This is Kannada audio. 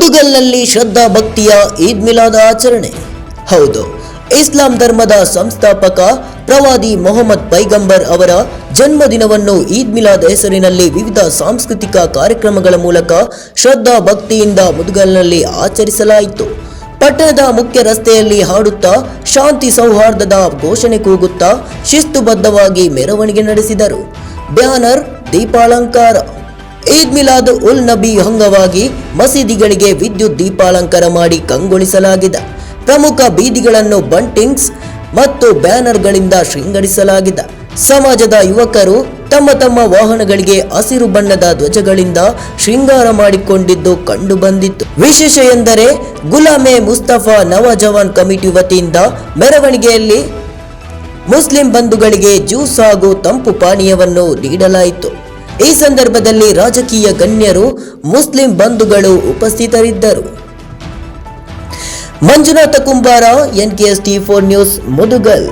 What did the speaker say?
ಮುದುಗಲ್ನಲ್ಲಿ ಶ್ರದ್ಧಾ ಭಕ್ತಿಯ ಈದ್ ಮಿಲಾದ ಆಚರಣೆ. ಹೌದು, ಇಸ್ಲಾಂ ಧರ್ಮದ ಸಂಸ್ಥಾಪಕ ಪ್ರವಾದಿ ಮೊಹಮ್ಮದ್ ಪೈಗಂಬರ್ ಅವರ ಜನ್ಮದಿನವನ್ನು ಈದ್ ಮಿಲಾದ್ ಹೆಸರಿನಲ್ಲಿ ವಿವಿಧ ಸಾಂಸ್ಕೃತಿಕ ಕಾರ್ಯಕ್ರಮಗಳ ಮೂಲಕ ಶ್ರದ್ಧಾ ಭಕ್ತಿಯಿಂದ ಮುದುಗಲ್ನಲ್ಲಿ ಆಚರಿಸಲಾಯಿತು. ಪಟ್ಟಣದ ಮುಖ್ಯ ರಸ್ತೆಯಲ್ಲಿ ಹಾಡುತ್ತಾ ಶಾಂತಿ ಸೌಹಾರ್ದದ ಘೋಷಣೆ ಕೂಗುತ್ತಾ ಶಿಸ್ತುಬದ್ಧವಾಗಿ ಮೆರವಣಿಗೆ ನಡೆಸಿದರು. ಬ್ಯಾನರ್ ದೀಪಾಲಂಕಾರ. ಈದ್ ಮಿಲಾದ್ ಉಲ್ ನಬಿ ಅಂಗವಾಗಿ ಮಸೀದಿಗಳಿಗೆ ವಿದ್ಯುತ್ ದೀಪಾಲಂಕಾರ ಮಾಡಿ ಕಂಗೊಳಿಸಲಾಗಿದೆ. ಪ್ರಮುಖ ಬೀದಿಗಳನ್ನು ಬಂಟಿಂಗ್ಸ್ ಮತ್ತು ಬ್ಯಾನರ್ಗಳಿಂದ ಶೃಂಗರಿಸಲಾಗಿದೆ. ಸಮಾಜದ ಯುವಕರು ತಮ್ಮ ತಮ್ಮ ವಾಹನಗಳಿಗೆ ಹಸಿರು ಬಣ್ಣದ ಧ್ವಜಗಳಿಂದ ಶೃಂಗಾರ ಮಾಡಿಕೊಂಡಿದ್ದು ಕಂಡು ಬಂದಿತ್ತು ವಿಶೇಷ ಎಂದರೆ ಗುಲಾಮೆ ಮುಸ್ತಫಾ ನವಜವಾನ್ ಕಮಿಟಿ ವತಿಯಿಂದ ಮೆರವಣಿಗೆಯಲ್ಲಿ ಮುಸ್ಲಿಂ ಬಂಧುಗಳಿಗೆ ಜ್ಯೂಸ್ ಹಾಗೂ ತಂಪು ಪಾನೀಯವನ್ನು ನೀಡಲಾಯಿತು. ಈ ಸಂದರ್ಭದಲ್ಲಿ ರಾಜಕೀಯ ಗಣ್ಯರು ಮುಸ್ಲಿಂ ಬಂಧುಗಳು ಉಪಸ್ಥಿತರಿದ್ದರು. Manjunatha Kumbara NKS T four news Mudgal.